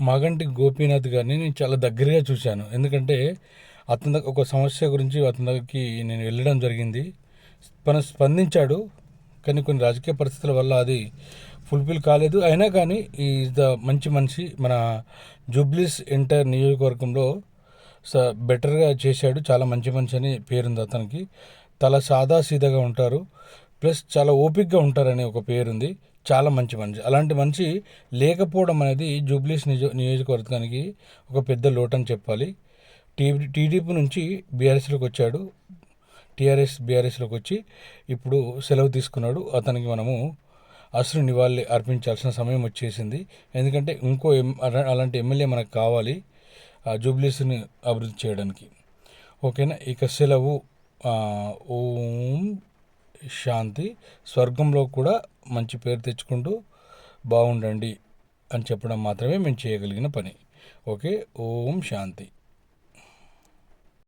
మాగంటి గోపీనాథ్ గారిని నేను చాలా దగ్గరగా చూశాను. ఎందుకంటే అతని ఒక సమస్య గురించి అతని దగ్గరికి నేను వెళ్ళడం జరిగింది. తను స్పందించాడు కానీ కొన్ని రాజకీయ పరిస్థితుల వల్ల అది ఫుల్ఫిల్ కాలేదు. అయినా కానీ ఈ ద మంచి మనిషి మన జూబ్లీస్ ఇంటర్ నియోజకవర్గంలో స బెటర్గా చేశాడు. చాలా మంచి మనిషి అని పేరుంది అతనికి. చాలా సాదా సీదాగా ఉంటారు. ప్లస్ చాలా ఓపిక్గా ఉంటారని ఒక పేరుంది. చాలా మంచి మనిషి. అలాంటి మనిషి లేకపోవడం అనేది జూబ్లీస్ నిజ నియోజకవర్గానికి ఒక పెద్ద లోటని అని చెప్పాలి. టీ టీడీపీ నుంచి బీఆర్ఎస్లోకి వచ్చాడు. టీఆర్ఎస్ బీఆర్ఎస్లోకి వచ్చి ఇప్పుడు సెలవు తీసుకున్నాడు. అతనికి మనము అసలు నివాళి అర్పించాల్సిన సమయం వచ్చేసింది. ఎందుకంటే ఇంకో ఎం అలా- అలాంటి ఎమ్మెల్యే మనకు కావాలి ఆ జూబ్లీస్ని అభివృద్ధి చేయడానికి. ఓకేనా? ఇక సెలవు ఓం శాంతి స్వర్గంలో కూడా మంచి పేరు తెచ్చుకుంటూ బాగుండండి అని చెప్పడం మాత్రమే మేము చేయగలిగిన పని. ఓకే? ఓం శాంతి.